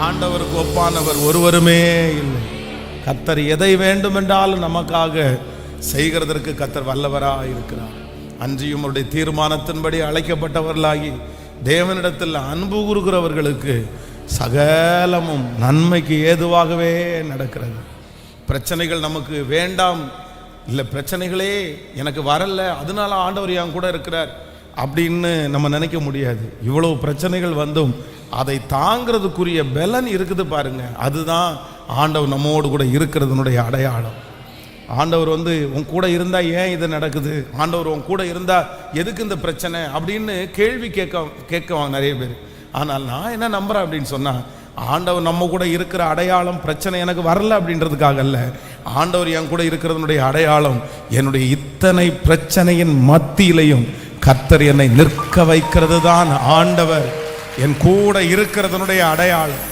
ஆண்டவருக்கு ஒப்பானவர் ஒருவருமே இல்லை. கத்தர் எதை வேண்டுமென்றாலும் நமக்காக செய்கிறதற்கு கத்தர் வல்லவராக இருக்கிறார். அன்றியும் அவருடைய தீர்மானத்தின்படி அழைக்கப்பட்டவர்களாகி தேவனிடத்தில் அன்பு கூறுகிறவர்களுக்கு சகலமும் நன்மைக்கு ஏதுவாகவே நடக்கிறது. பிரச்சனைகள் நமக்கு வேண்டாம். இல்லை பிரச்சனைகளே எனக்கு வரல. அதனால ஆண்டவர் என் கூட இருக்கிறார். அப்படின்னு நம்ம நினைக்க முடியாது. இவ்வளவு பிரச்சனைகள் வந்தும் அதை தாங்கிறதுக்குரிய பலன் இருக்குது பாருங்க. அதுதான் ஆண்டவர் நம்மோடு கூட இருக்கிறதுனுடைய அடையாளம். ஆண்டவர் வந்து உன் கூட இருந்தால் ஏன் இது நடக்குது? ஆண்டவர் உன் கூட இருந்தால் எதுக்கு இந்த பிரச்சனை? அப்படின்னு கேள்வி கேட்க கேட்குவாங்க நிறைய பேர். ஆனால் நான் என்ன நம்புகிறேன் அப்படின்னு சொன்னால் ஆண்டவர் நம்ம கூட இருக்கிற அடையாளம் பிரச்சனை எனக்கு வரல அப்படின்றதுக்காக அல்ல. ஆண்டவர் என் கூட இருக்கிறதுனுடைய அடையாளம் என்னுடைய இத்தனை பிரச்சனையின் மத்தியிலையும் கர்த்தர் என்னை நிற்க வைக்கிறது தான் ஆண்டவர். என் கூட இருக்கிறதனுடைய அடையாளம்.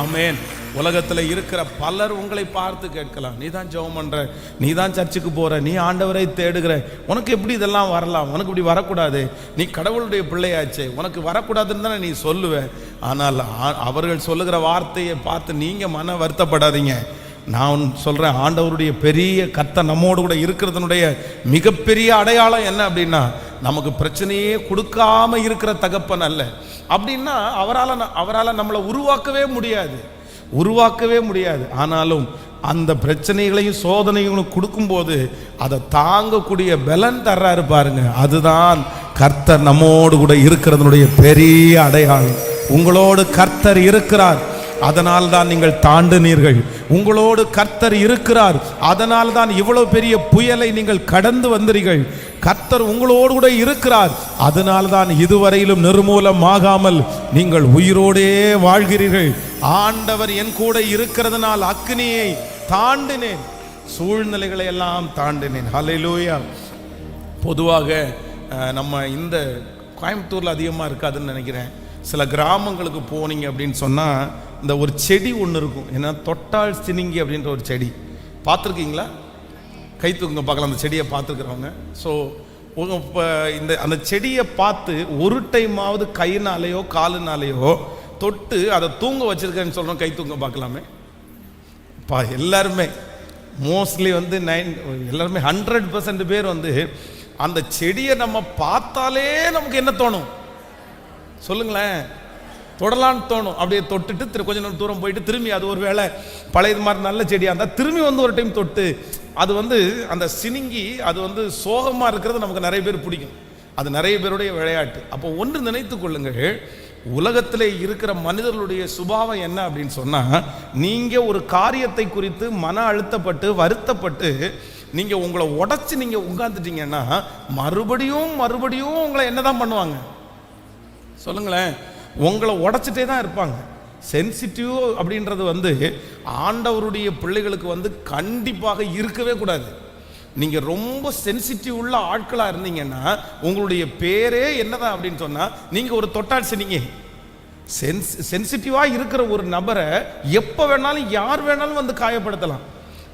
ஆமேன். உலகத்தில் இருக்கிற பலர் உங்களை பார்த்து கேட்கலாம். நீ தான் ஜெபம் பண்ணுற நீ தான் சர்ச்சுக்கு போகிற நீ ஆண்டவரை தேடுகிற. உனக்கு எப்படி இதெல்லாம் வரலாம்? உனக்கு இப்படி வரக்கூடாது. நீ கடவுளுடைய பிள்ளையாச்சே. உனக்கு வரக்கூடாதுன்னு தானே நீ சொல்லுவேன் ஆனால் அவர்கள் சொல்லுகிற வார்த்தையை பார்த்து நீங்கள் மன வருத்தப்படாதீங்க. நான் சொல்கிறேன் ஆண்டவருடைய பெரிய கத்த நம்மோடு கூட இருக்கிறதுனுடைய மிகப்பெரிய அடையாளம் என்ன அப்படின்னா நமக்கு பிரச்சனையே கொடுக்காம இருக்கிற தகப்பன் அல்ல. அப்படின்னா அவரால் அவரால் நம்மளை உருவாக்கவே முடியாது. உருவாக்கவே முடியாது. ஆனாலும் அந்த பிரச்சனைகளையும் சோதனைகளும் கொடுக்கும்போது அதை தாங்கக்கூடிய பலன் தர்றாரு பாருங்க. அதுதான் கர்த்தர் நம்மோடு கூட இருக்கிறதுனுடைய பெரிய அடையாளம். உங்களோடு கர்த்தர் இருக்கிறார். அதனால் தான் நீங்கள் தாண்டுனீர்கள். உங்களோடு கர்த்தர் இருக்கிறார். அதனால் தான் இவ்வளவு பெரிய புயலை நீங்கள் கடந்து வந்தீர்கள். கர்த்தர் உங்களோடு கூட இருக்கிறார். அதனால் தான் இதுவரையிலும் நிர்மூலமாகாமல் நீங்கள் உயிரோடே வாழ்கிறீர்கள். ஆண்டவர் என் கூட இருக்கிறதுனால் அக்னியை தாண்டினேன். சூழ்நிலைகளை எல்லாம் தாண்டினேன். ஹalleluya பொதுவாக நம்ம இந்த கோயம்புத்தூரில் அதிகமாக இருக்காதுன்னு நினைக்கிறேன். சில கிராமங்களுக்கு போனீங்க அப்படின்னு சொன்னால் இந்த ஒரு செடி ஒன்று இருக்கும். ஏன்னா தொட்டால் சினிங்கி அப்படின்ற ஒரு செடி. பார்த்துருக்கீங்களா? கை தூக்குங்க பார்க்கலாம் அந்த செடியை பார்த்துருக்குறவங்க. ஸோ இப்போ இந்த அந்த செடியை பார்த்து ஒரு டைமாவது கையினாலேயோ காலுனாலேயோ தொட்டு அதை தூங்க வச்சுருக்கேன்னு சொல்கிறோம் கை தூங்க பார்க்கலாமே. பா எல்லாருமே மோஸ்ட்லி வந்து நைன் எல்லாருமே ஹண்ட்ரட் பர்சன்ட் பேர் வந்து அந்த செடியை நம்ம பார்த்தாலே நமக்கு என்ன தோணும்? சொல்லுங்களேன். தொடலான்னு தோணும். அப்படியே தொட்டுட்டு திரு கொஞ்ச நேரம் தூரம் போயிட்டு திரும்பி அது ஒரு வேளை பழைய மாதிரி நல்ல செடியாக இருந்தால் திரும்பி வந்து ஒரு டைம் தொட்டு அது வந்து அந்த சினிங்கி அது வந்து சோகமாக இருக்கிறது நமக்கு நிறைய பேர் பிடிக்கும். அது நிறைய பேருடைய விளையாட்டு. அப்போ ஒன்று நினைத்து கொள்ளுங்கள் உலகத்தில் இருக்கிற மனிதர்களுடைய சுபாவம் என்ன அப்படின்னு சொன்னால் நீங்கள் ஒரு காரியத்தை குறித்து மன அழுத்தப்பட்டு வருத்தப்பட்டு நீங்கள் உங்களை உடச்சி நீங்கள் உட்காந்துட்டீங்கன்னா மறுபடியும் மறுபடியும் உங்களை என்ன தான் பண்ணுவாங்க? சொல்லுங்களேன். உங்களை உடச்சிட்டே தான் இருப்பாங்க. சென்சிட்டிவ் அப்படின்றது வந்து ஆண்டவருடைய பிள்ளைகளுக்கு வந்து கண்டிப்பாக இருக்கவே கூடாது. நீங்கள் ரொம்ப சென்சிட்டிவ் உள்ள ஆட்களாக இருந்தீங்கன்னா உங்களுடைய பேரே என்னதான் அப்படின்னு சொன்னால் நீங்கள் ஒரு தொட்டாட்சினீங்க சென்ஸ் சென்சிட்டிவாக இருக்கிற ஒரு நபரை எப்போ வேணாலும் யார் வேணாலும் வந்து காயப்படுத்தலாம்.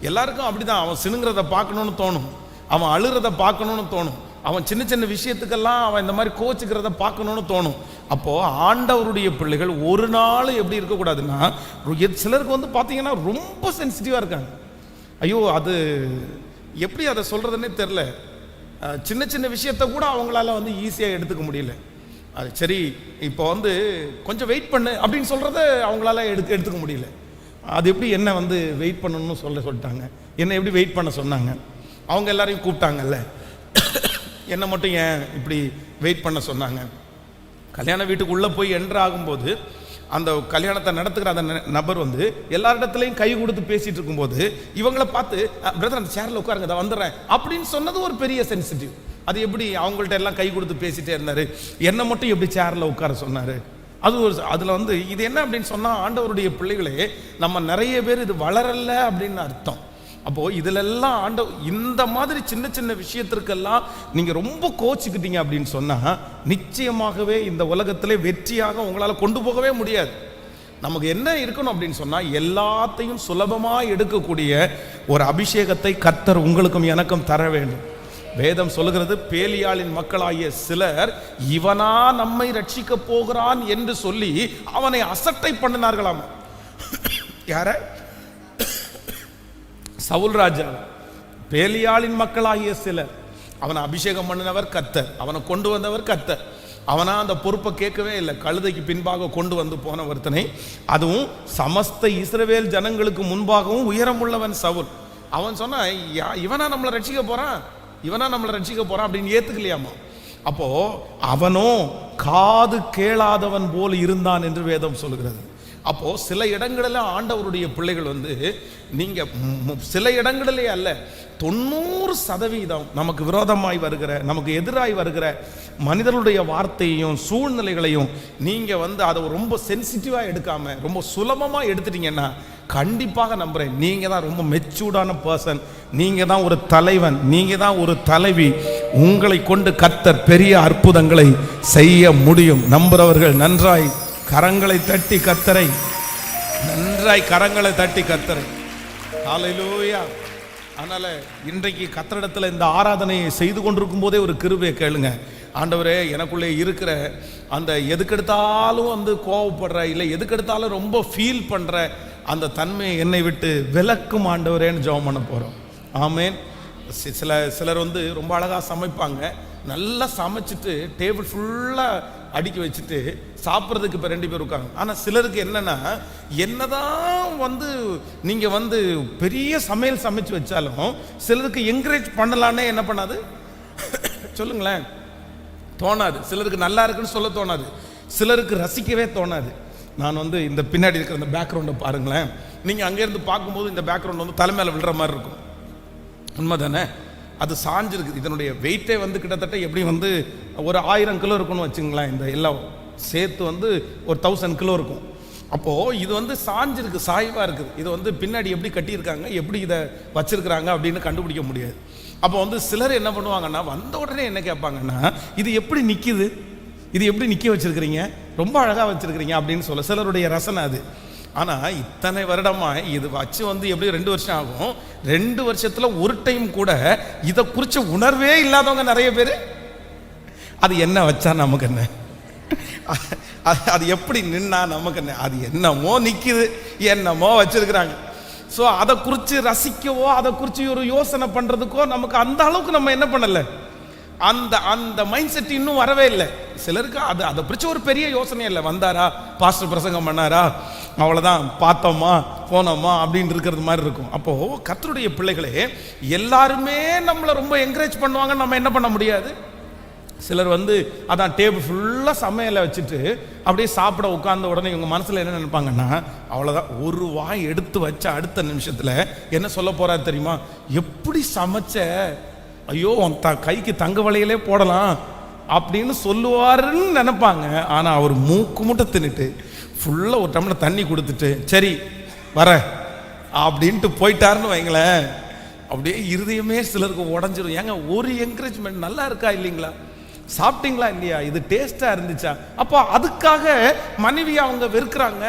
எல்லாருக்கும் அப்படிதான். அவன் சினுங்கிறத பார்க்கணுன்னு தோணும். அவன் அழுகிறத பார்க்கணுன்னு தோணும். அவன் சின்ன சின்ன விஷயத்துக்கெல்லாம் அவன் இந்த மாதிரி கோச்சுக்கிறத பார்க்கணும்னு தோணும். அப்போது ஆண்டவருடைய பிள்ளைகள் ஒரு நாள் எப்படி இருக்கக்கூடாதுன்னா எ- சிலருக்கு வந்து பார்த்தீங்கன்னா ரொம்ப சென்சிட்டிவாக இருக்காங்க. ஐயோ அது எப்படி அதை சொல்கிறதுனே தெரில சின்ன சின்ன விஷயத்த கூட அவங்களால வந்து ஈஸியாக எடுத்துக்க முடியல. அது சரி இப்போ வந்து கொஞ்சம் வெயிட் பண்ணு அப்படின்னு சொல்கிறத அவங்களால எடுக்க எடுத்துக்க முடியல. அது எப்படி என்ன வந்து வெயிட் பண்ணணும்னு சொல்ல சொல்லிட்டாங்க. என்ன எப்படி வெயிட் பண்ண சொன்னாங்க. அவங்க எல்லாரையும் கூப்பிட்டாங்கல்ல. என்னை மட்டும் ஏன் இப்படி வெயிட் பண்ண சொன்னாங்க? கல்யாண வீட்டுக்குள்ளே போய் என்ட்ரு ஆகும்போது அந்த கல்யாணத்தை நடத்துகிற அந்த ந- நபர் வந்து எல்லாரிடத்துலையும் கை கொடுத்து பேசிகிட்டு இருக்கும்போது இவங்களை பார்த்து பிரதர் அந்த சேரில் உட்காருங்க அதை வந்துடுறேன். அப்படின்னு சொன்னது ஒரு பெரிய சென்சிட்டிவ் அது எப்படி அவங்கள்ட்ட எல்லாம் கை கொடுத்து பேசிகிட்டே இருந்தார்? என்னை மட்டும் எப்படி சேரில் உட்கார சொன்னார்? அது ஒரு அதில் வந்து இது என்ன அப்படின்னு சொன்னால் ஆண்டவருடைய பிள்ளைகளே நம்ம நிறைய பேர் இது வளரல அப்படின்னு அர்த்தம். அப்போ இதிலெல்லாம் ஆண்ட இந்த மாதிரி சின்ன சின்ன விஷயத்திற்கெல்லாம் நீங்க ரொம்ப கோச்சிக்கிட்டீங்க அப்படின்னு சொன்னா நிச்சயமாகவே இந்த உலகத்தில் வெற்றியாக உங்களால கொண்டு போகவே முடியாது. நமக்கு என்ன இருக்கணும் அப்படின்னு சொன்னா எல்லாத்தையும் சுலபமா எடுக்கக்கூடிய ஒரு அபிஷேகத்தை கத்தர் உங்களுக்கும் எனக்கும் தர வேண்டும். வேதம் சொல்லுகிறது பேலியாளின் மக்களாகிய சிலர் இவனா நம்மை ரட்சிக்க போகிறான் என்று சொல்லி அவனை அசட்டை பண்ணினார்களாம். யார? சவுல் ராஜா பேலியாளின் மக்களாகிய சிலர். அவனை அபிஷேகம் பண்ணினவர் கத்தர் அவனை கொண்டு வந்தவர் கத்தர் அவனா அந்த பொறுப்பை கேட்கவே இல்லை. கழுதைக்கு பின்பாக கொண்டு வந்து போன ஒருத்தனை. அதுவும் சமஸ்த இஸ்ரவேல் ஜனங்களுக்கு முன்பாகவும் உயரமுள்ளவன் சவுல். அவன் சொன்னா "யா- இவனா நம்மளை ரட்சிக்க போறான்? இவனா நம்மளை ரட்சிக்க போறான்? அப்படின்னு ஏத்துக்கலையாமா? அப்போ அவனோ காது கேளாதவன் போல் இருந்தான் என்று வேதம் சொல்கிறது அப்போ சில இடங்களில் ஆண்டவருடைய பிள்ளைகள் வந்து நீங்கள் சில இடங்களிலே அல்ல தொண்ணூறு சதவீதம் நமக்கு விரோதமாய் வருகிற நமக்கு எதிராய் வருகிற மனிதர்களுடைய வார்த்தையையும் சூழ்நிலைகளையும் நீங்க வந்து அதை ரொம்ப சென்சிட்டிவா எடுக்காம ரொம்ப சுலபமா எடுத்துட்டீங்கன்னா கண்டிப்பாக நம்புறேன் நீங்க தான் ரொம்ப மெச்சூர்டான பர்சன் நீங்க தான் ஒரு தலைவன் நீங்க தான் ஒரு தலைவி. உங்களை கொண்டு கத்தர் பெரிய அற்புதங்களை செய்ய முடியும். நம்புறவர்கள் நன்றாய் கரங்களை தட்டி கத்தரை. நன்றாய் கரங்களை தட்டி கத்தரை. காலையிலூயா அதனால் இன்றைக்கு கத்தரிடத்துல இந்த ஆராதனையை செய்து கொண்டிருக்கும் போதே ஒரு கிருபையை கேளுங்க. ஆண்டவரே எனக்குள்ளே இருக்கிற அந்த எதுக்கெடுத்தாலும் வந்து கோவப்படுற இல்லை எதுக்கெடுத்தாலும் ரொம்ப ஃபீல் பண்ணுற அந்த தன்மையை என்னை விட்டு விளக்கும் ஆண்டவரேன்னு ஜெபம் பண்ண போகிறோம் ஆமேன் சி- சில சிலர் வந்து ரொம்ப அழகாக சமைப்பாங்க. நல்லா சமைச்சிட்டு டேபிள் ஃபுல்லாக அடுக்கி வச்சுட்டு சாப்பிட்றதுக்கு இப்போ ரெண்டு பேர் இருக்காங்க ஆனால் சிலருக்கு என்னென்னா என்னதான் வந்து நீங்கள் வந்து பெரிய சமையல் சமைச்சு வச்சாலும் சிலருக்கு என்கரேஜ் பண்ணலான்னே என்ன பண்ணாது? சொல்லுங்களேன். தோணாது. சிலருக்கு நல்லா இருக்குன்னு சொல்ல தோணாது. சிலருக்கு ரசிக்கவே தோணாது. நான் வந்து இந்த பின்னாடி இருக்கிற இந்த பேக்ரவுண்டை பாருங்களேன். நீங்கள் அங்கேருந்து பார்க்கும்போது இந்த பேக்ரவுண்ட் வந்து தலை விழுற மாதிரி இருக்கும். உண்மை தானே அது சாஞ்சிருக்கு. இதனுடைய வெயிட்டே வந்து கிட்டத்தட்ட எப்படி வந்து ஒரு ஆயிரம் கிலோ இருக்கும்னு வச்சுங்களேன். இந்த எல்லாம் சேர்த்து வந்து ஒரு தௌசண்ட் கிலோ இருக்கும். அப்போது இது வந்து சாஞ்சிருக்கு சாய்வாக இருக்குது. இது வந்து பின்னாடி எப்படி கட்டியிருக்காங்க எப்படி இதை வச்சுருக்கிறாங்க அப்படின்னு கண்டுபிடிக்க முடியாது. அப்போ வந்து சிலர் என்ன பண்ணுவாங்கன்னா வந்த உடனே என்ன கேட்பாங்கன்னா இது எப்படி நிற்கிது இது எப்படி நிற்க வச்சுருக்கிறீங்க? ரொம்ப அழகாக வச்சுருக்கிறீங்க அப்படின்னு சொல்ல. சிலருடைய ரசனை அது. ஆனால் இத்தனை வருடமா இது வச்சு வந்து எப்படி ரெண்டு வருஷம் ஆகும்? ரெண்டு வருஷத்தில் ஒரு டைம் கூட இதை குறித்த உணர்வே இல்லாதவங்க நிறைய பேர். அது என்ன வச்சா நமக்கு என்ன? அது அது எப்படி நின்னா நமக்கு என்ன? அது என்னமோ நிற்கிது என்னமோ வச்சிருக்கிறாங்க. ஸோ அதை குறித்து ரசிக்கவோ அதை குறித்து ஒரு யோசனை பண்ணுறதுக்கோ நமக்கு அந்த அளவுக்கு நம்ம என்ன பண்ணலை? அந்த அந்த மைண்ட் செட் இன்னும் வரவே இல்லை. சிலருக்கு அது அதை பிடிச்ச ஒரு பெரிய யோசனையே இல்லை. வந்தாரா? பாஸ்டர் பிரசங்கம் பண்ணாரா? அவ்வளோதான் பார்த்தோமா போனோமா அப்படின்னு இருக்கிறது மாதிரி இருக்கும். அப்போது கத்தருடைய பிள்ளைகளே எல்லாருமே நம்மளை ரொம்ப என்கரேஜ் பண்ணுவாங்கன்னு நம்ம என்ன பண்ண முடியாது? சிலர் வந்து அதான் டேபிள் ஃபுல்லாக சமையலை வச்சுட்டு அப்படியே சாப்பிட உட்கார்ந்த உடனே இவங்க மனசில் என்ன நினைப்பாங்கன்னா அவ்வளோதான் ஒரு வாய் எடுத்து வச்ச அடுத்த நிமிஷத்தில் என்ன சொல்ல போறாரு தெரியுமா? எப்படி சமைச்ச? ஐயோ த கைக்கு தங்க வலையிலே போடலாம் அப்படின்னு சொல்லுவாருன்னு நினைப்பாங்க. ஆனால் அவர் மூக்கு முட்டை தின்னுட்டு ஃபுல்லாக ஒரு டம்ளர் தண்ணி கொடுத்துட்டு சரி வர அப்படின்ட்டு போயிட்டாருன்னு வைங்களேன். அப்படியே இருதயமே சிலருக்கு உடஞ்சிரும். ஏங்க ஒரு என்கரேஜ்மெண்ட் நல்லா இருக்கா இல்லைங்களா? சாப்பிட்டீங்களா இல்லையா? இது டேஸ்ட்டாக இருந்துச்சா? அப்போ அதுக்காக மனைவி அவங்க வெறுக்கிறாங்க.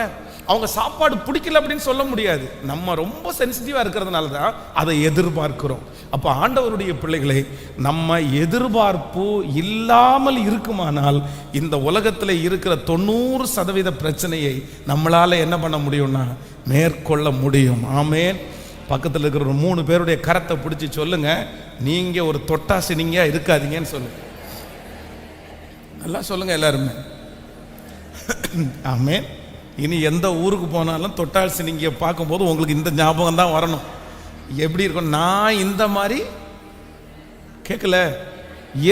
அவங்க சாப்பாடு பிடிக்கல அப்படின்னு சொல்ல முடியாது. நம்ம ரொம்ப சென்சிட்டிவாக இருக்கிறதுனால தான் அதை எதிர்பார்க்கிறோம். அப்போ ஆண்டவருடைய பிள்ளைகளை நம்ம எதிர்பார்ப்பு இல்லாமல் இருக்குமானால் இந்த உலகத்தில் இருக்கிற தொண்ணூறு சதவீத பிரச்சனையை நம்மளால் என்ன பண்ண முடியும்னா மேற்கொள்ள முடியும். ஆமேன். பக்கத்தில் இருக்கிற ஒரு மூணு பேருடைய கரத்தை பிடிச்சி சொல்லுங்கள் நீங்கள் ஒரு தொட்டாசினிங்க இருக்காதீங்கன்னு சொல்லுங்கள் நல்லா சொல்லுங்கள் எல்லாருமே. ஆமே இனி எந்த ஊருக்கு போனாலும் தொட்டால் நீங்கள் பார்க்கும்போது உங்களுக்கு இந்த ஞாபகம் தான் வரணும். எப்படி இருக்கும் நான் இந்த மாதிரி கேட்கல.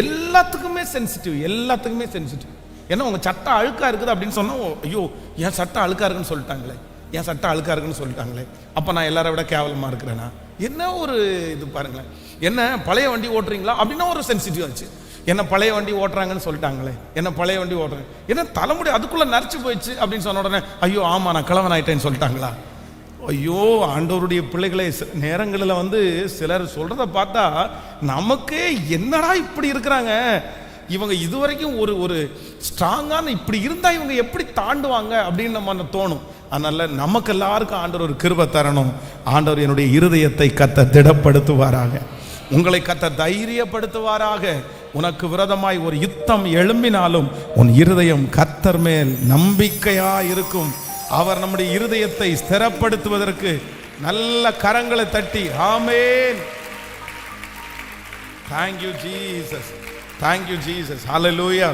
எல்லாத்துக்குமே சென்சிட்டிவ் எல்லாத்துக்குமே சென்சிட்டிவ் ஏன்னா உங்கள் சட்டம் அழுக்காக இருக்குது அப்படின்னு சொன்னால் ஓ, ஐயோ என் சட்டம் அழுக்காக இருக்குன்னு சொல்லிட்டாங்களே என் சட்டம் அழுக்காக இருக்குன்னு சொல்லிட்டாங்களே. அப்போ நான் எல்லாரை விட கேவலமாக இருக்கிறேனா? என்ன ஒரு இது பாருங்களேன். என்ன பழைய வண்டி ஓட்டுறீங்களா? அப்படின்னா ஒரு சென்சிட்டிவ் ஆச்சு. என்ன பழைய வண்டி ஓட்டுறாங்கன்னு சொல்லிட்டாங்களே. என்ன பழைய வண்டி ஓட்டுறேன் என்ன தலைமுடி அதுக்குள்ள நரைச்சு போயிடுச்சு அப்படின்னு சொன்ன உடனே ஐயோ ஆமா நான் கிழவன் ஆயிட்டேன்னு சொல்லிட்டாங்களா. ஐயோ ஆண்டவருடைய பிள்ளைகளை நேரங்களில் வந்து சிலர் சொல்றத பார்த்தா நமக்கே என்னடா இப்படி இருக்கிறாங்க? இவங்க இதுவரைக்கும் ஒரு ஒரு ஸ்ட்ராங்கான இப்படி இருந்தா இவங்க எப்படி தாண்டுவாங்க? அப்படின்னு நம்ம தோணும். அதனால நமக்கு எல்லாருக்கும் ஆண்டவர் ஒரு கிருபை தரணும். ஆண்டவர் என்னுடைய இருதயத்தை கத்த திடப்படுத்துவாராக. உங்களை கத்த தைரியப்படுத்துவாராக. உனக்கு விரதமாய் ஒரு யுத்தம் எழும்பினாலும் உன் இருதயம் கத்தர் மேல் நம்பிக்கையா இருக்கும் அவர் நம்முடைய இருதயத்தை ஸ்திரப்படுத்துவதற்கு நல்ல கரங்களை தட்டி ஆமேன். Thank you Jesus thank you Jesus hallelujah